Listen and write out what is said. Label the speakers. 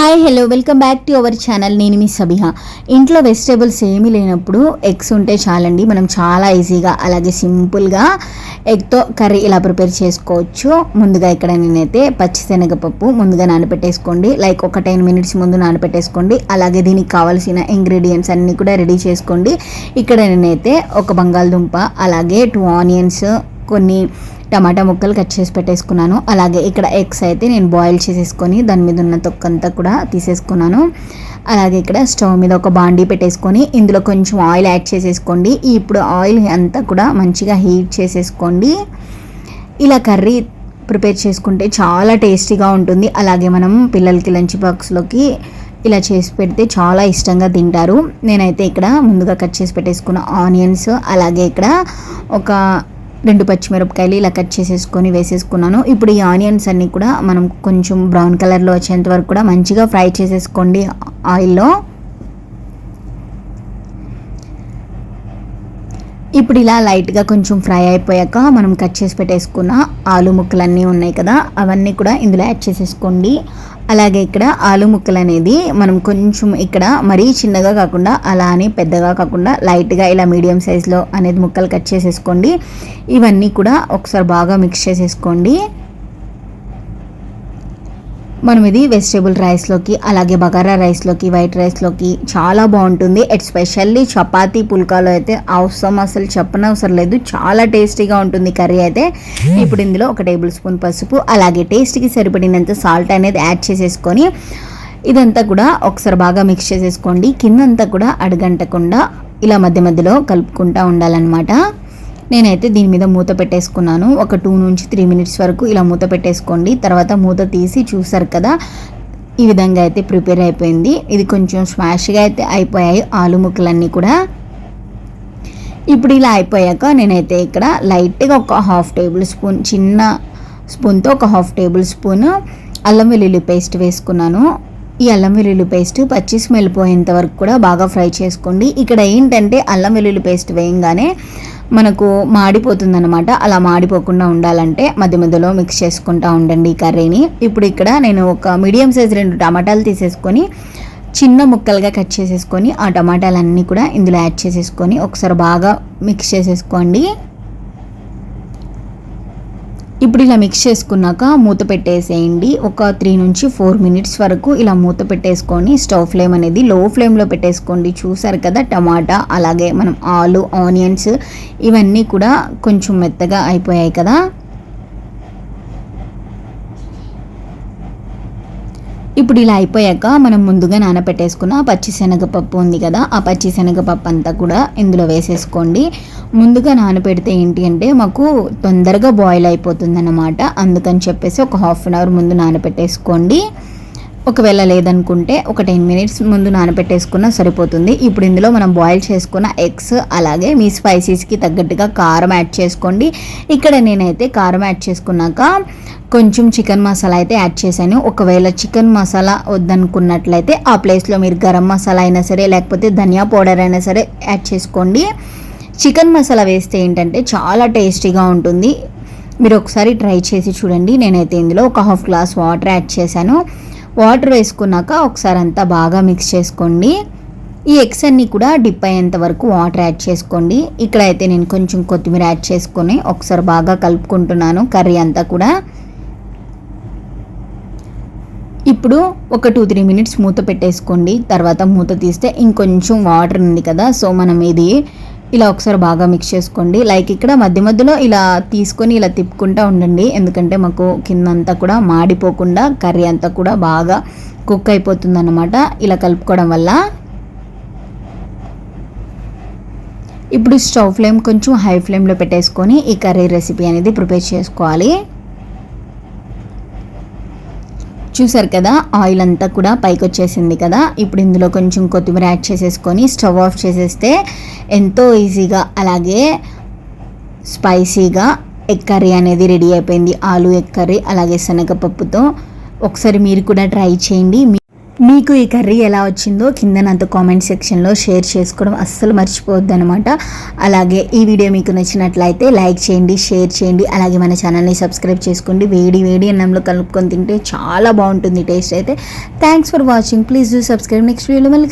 Speaker 1: Hi hello welcome back to our channel నేను మీ సబిహ. ఇంట్లో వెజిటేబుల్స్ ఏమీ లేనప్పుడు ఎగ్స్ ఉంటే చాలండి. మనం చాలా ఈజీగా అలాగే సింపుల్గా ఎగ్తో కర్రీ ఇలా ప్రిపేర్ చేసుకోవచ్చు. ముందుగా ఇక్కడ నేనైతే పచ్చిశనగపప్పు ముందుగా నానబెట్టేసుకోండి. లైక్ ఒక టెన్ మినిట్స్ ముందు నానబెట్టేసుకోండి. అలాగే దీనికి కావాల్సిన ఇంగ్రీడియంట్స్ అన్నీ కూడా రెడీ చేసుకోండి. ఇక్కడ నేనైతే ఒక బంగాళదుంప అలాగే టూ ఆనియన్స్ కొన్ని టమాటా ముక్కలు కట్ చేసి పెట్టేసుకున్నాను. అలాగే ఇక్కడ ఎగ్స్ అయితే నేను బాయిల్ చేసేసుకొని దాని మీద ఉన్న తొక్కంతా కూడా తీసేసుకున్నాను. అలాగే ఇక్కడ స్టవ్ మీద ఒక బాండీ పెట్టేసుకొని ఇందులో కొంచెం ఆయిల్ యాడ్ చేసేసుకోండి. ఇప్పుడు ఆయిల్ అంతా కూడా మంచిగా హీట్ చేసేసుకోండి. ఇలా కర్రీ ప్రిపేర్ చేసుకుంటే చాలా టేస్టీగా ఉంటుంది. అలాగే మనం పిల్లలకి లంచ్ బాక్స్లోకి ఇలా చేసి పెడితే చాలా ఇష్టంగా తింటారు. నేనైతే ఇక్కడ ముందుగా కట్ చేసి పెట్టేసుకున్న ఆనియన్స్ అలాగే ఇక్కడ ఒక రెండు పచ్చిమిరపకాయలు ఇలా కట్ చేసేసుకొని వేసేసుకున్నాను. ఇప్పుడు ఈ ఆనియన్స్ అన్నీ కూడా మనం కొంచెం బ్రౌన్ కలర్లో వచ్చేంత వరకు కూడా మంచిగా ఫ్రై చేసేసుకోండి ఆయిల్లో. ఇప్పుడు ఇలా లైట్గా కొంచెం ఫ్రై అయిపోయాక మనం కట్ చేసి పెట్టేసుకున్న ఆలు ముక్కలన్నీ ఉన్నాయి కదా అవన్నీ కూడా ఇందులో యాడ్ చేసేసుకోండి. అలాగే ఇక్కడ ఆలు ముక్కలు అనేది మనం కొంచెం ఇక్కడ మరీ చిన్నగా కాకుండా అలా అని పెద్దగా కాకుండా లైట్గా ఇలా మీడియం సైజులో అనేది ముక్కలు కట్ చేసేసుకోండి. ఇవన్నీ కూడా ఒకసారి బాగా మిక్స్ చేసేసుకోండి. మనం ఇది వెజిటేబుల్ రైస్లోకి అలాగే బగారా రైస్లోకి వైట్ రైస్లోకి చాలా బాగుంటుంది. ఎస్పెషల్లీ చపాతీ పుల్కాలో అయితే అవసరం అసలు చెప్పనవసరం లేదు. చాలా టేస్టీగా ఉంటుంది కర్రీ అయితే. ఇప్పుడు ఇందులో ఒక టేబుల్ స్పూన్ పసుపు అలాగే టేస్ట్కి సరిపడినంత సాల్ట్ అనేది యాడ్ చేసేసుకొని ఇదంతా కూడా ఒకసారి బాగా మిక్స్ చేసేసుకోండి. కిందంతా కూడా అడగంటకుండా ఇలా మధ్య మధ్యలో కలుపుకుంటూ ఉండాలన్నమాట. నేనైతే దీని మీద మూత పెట్టేసుకున్నాను. ఒక టూ నుంచి త్రీ మినిట్స్ వరకు ఇలా మూత పెట్టేసుకోండి. తర్వాత మూత తీసి చూసారు కదా ఈ విధంగా అయితే ప్రిపేర్ అయిపోయింది. ఇది కొంచెం స్మాష్గా అయితే అయిపోయాయి ఆలు ముక్కలన్నీ కూడా. ఇప్పుడు ఇలా అయిపోయాక నేనైతే ఇక్కడ లైట్గా ఒక హాఫ్ టేబుల్ స్పూన్ చిన్న స్పూన్తో ఒక హాఫ్ టేబుల్ స్పూన్ అల్లం వెల్లుల్లి పేస్ట్ వేసుకున్నాను. ఈ అల్లం వెల్లుల్లి పేస్ట్ పచ్చి స్మెల్ పోయేంత వరకు కూడా బాగా ఫ్రై చేసుకోండి. ఇక్కడ ఏంటంటే అల్లం వెల్లుల్లి పేస్ట్ వేయంగానే మనకు మాడిపోతుందన్నమాట. అలా మాడిపోకుండా ఉండాలంటే మధ్య మధ్యలో మిక్స్ చేసుకుంటూ ఉండండి ఈ కర్రీని. ఇప్పుడు ఇక్కడ నేను ఒక మీడియం సైజ్ రెండు టమాటాలు తీసేసుకొని చిన్న ముక్కలుగా కట్ చేసేసుకొని ఆ టమాటాలన్నీ కూడా ఇందులో యాడ్ చేసేసుకొని ఒకసారి బాగా మిక్స్ చేసేసుకోండి. ఇప్పుడు ఇలా మిక్స్ చేసుకున్నాక మూత పెట్టేసేయండి. ఒక త్రీ నుంచి ఫోర్ మినిట్స్ వరకు ఇలా మూత పెట్టేసుకొని స్టవ్ ఫ్లేమ్ అనేది లో ఫ్లేమ్లో పెట్టేసుకోండి. చూసారు కదా టమాటా అలాగే మనం ఆలు ఆనియన్స్ ఇవన్నీ కూడా కొంచెం మెత్తగా అయిపోయాయి కదా. ఇప్పుడు ఇలా అయిపోయాక మనం ముందుగా నానబెట్టేసుకున్న పచ్చిశనగపప్పు ఉంది కదా ఆ పచ్చిశనగపప్పు అంతా కూడా ఇందులో వేసేసుకోండి. ముందుగా నానబెడితే ఏంటి అంటే మాకు తొందరగా బాయిల్ అయిపోతుంది అన్నమాట అందుకని చెప్పేసి ఒక హాఫ్ అన్ అవర్ ముందు నానబెట్టేసుకోండి ఒకవేళ లేదనుకుంటే ఒక టెన్ మినిట్స్ ముందు నానబెట్టేసుకున్నా సరిపోతుంది. ఇప్పుడు ఇందులో మనం బాయిల్ చేసుకున్న ఎగ్స్ అలాగే మీ స్పైసీస్కి తగ్గట్టుగా కారం యాడ్ చేసుకోండి. ఇక్కడ నేనైతే కారం యాడ్ చేసుకున్నాక కొంచెం చికెన్ మసాలా అయితే యాడ్ చేశాను. ఒకవేళ చికెన్ మసాలా వద్దనుకున్నట్లయితే ఆ ప్లేస్లో మీరు గరం మసాలా అయినా సరే లేకపోతే ధనియా పౌడర్ అయినా సరే యాడ్ చేసుకోండి. చికెన్ మసాలా వేస్తే ఏంటంటే చాలా టేస్టీగా ఉంటుంది. మీరు ఒకసారి ట్రై చేసి చూడండి. నేనైతే ఇందులో ఒక హాఫ్ గ్లాస్ వాటర్ యాడ్ చేశాను. వాటర్ వేసుకున్నాక ఒకసారి అంతా బాగా మిక్స్ చేసుకోండి. ఈ ఎగ్స్ అన్నీ కూడా డిప్ అయ్యేంత వరకు వాటర్ యాడ్ చేసుకోండి. ఇక్కడ అయితే నేను కొంచెం కొత్తిమీర యాడ్ చేసుకొని ఒకసారి బాగా కలుపుకుంటున్నాను కర్రీ అంతా కూడా. ఇప్పుడు ఒక టూ త్రీ మినిట్స్ మూత పెట్టేసుకోండి. తర్వాత మూత తీస్తే ఇంకొంచెం వాటర్ ఉంది కదా సో మనం ఇది ఇలా ఒకసారి బాగా మిక్స్ చేసుకోండి. లైక్ ఇక్కడ మధ్య మధ్యలో ఇలా తీసుకొని ఇలా తిప్పుకుంటూ ఉండండి. ఎందుకంటే మాకు కిందంతా కూడా మాడిపోకుండా కర్రీ అంతా కూడా బాగా కుక్ అయిపోతుంది అన్నమాట ఇలా కలుపుకోవడం వల్ల. ఇప్పుడు స్టవ్ ఫ్లేమ్ కొంచెం హై ఫ్లేమ్లో పెట్టేసుకొని ఈ కర్రీ రెసిపీ అనేది ప్రిపేర్ చేసుకోవాలి. చూసారు కదా ఆయిల్ అంతా కూడా పైకి వచ్చేసింది కదా. ఇప్పుడు ఇందులో కొంచెం కొత్తిమీర యాడ్ చేసేసుకొని స్టవ్ ఆఫ్ చేసేస్తే ఎంతో ఈజీగా అలాగే స్పైసీగా ఎగ్ కర్రీ అనేది రెడీ అయిపోయింది. ఆలు ఎగ్ కర్రీ అలాగే శనగపప్పుతో. ఒకసారి మీరు కూడా ట్రై చేయండి. మీకు ఈ కర్రీ ఎలా వచ్చిందో కింద నాతో కామెంట్ సెక్షన్లో షేర్ చేసుకోవడం అస్సలు మర్చిపోవద్దు అనమాట అలాగే ఈ వీడియో మీకు నచ్చినట్లయితే లైక్ చేయండి షేర్ చేయండి అలాగే మన ఛానల్ని సబ్స్క్రైబ్ చేసుకోండి. వేడి వేడి అన్నంలో కలుపుకొని తింటే చాలా బాగుంటుంది టేస్ట్ అయితే. Thanks for watching. Please do subscribe. Next వీడియోలో మళ్ళీ